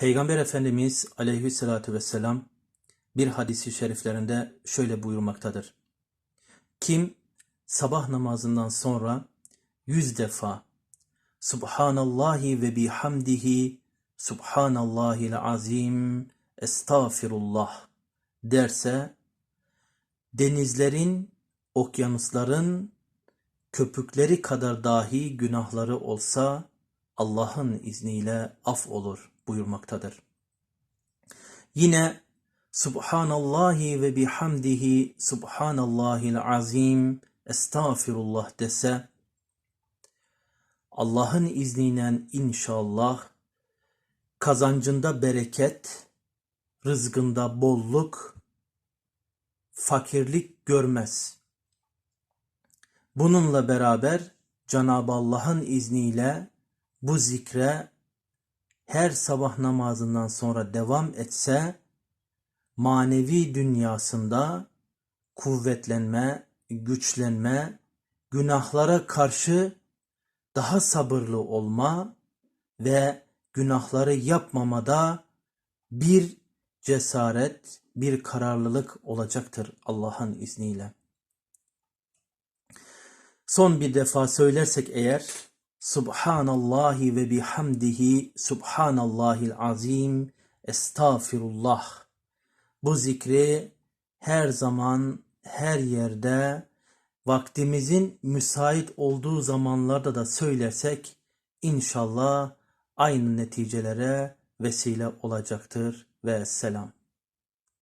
Peygamber Efendimiz aleyhissalatü vesselam bir hadisi şeriflerinde şöyle buyurmaktadır. Kim sabah namazından sonra yüz defa Subhanallahi ve bihamdihi Subhanallahil azim Estağfirullah derse denizlerin, okyanusların köpükleri kadar dahi günahları olsa Allah'ın izniyle af olur buyurmaktadır. Yine Subhanallahi ve bihamdihi Subhanallahil azim Estağfirullah dese Allah'ın izniyle inşallah kazancında bereket, rızkında bolluk, fakirlik görmez. Bununla beraber Cenab-ı Allah'ın izniyle bu zikre her sabah namazından sonra devam etse manevi dünyasında kuvvetlenme, güçlenme, günahlara karşı daha sabırlı olma ve günahları yapmamada bir cesaret, bir kararlılık olacaktır Allah'ın izniyle. Son bir defa söylersek eğer Subhanallahi ve bihamdihi Subhanallahil azim Estağfirullah. Bu zikri her zaman her yerde vaktimizin müsait olduğu zamanlarda da söylersek inşallah aynı neticelere vesile olacaktır ve selam.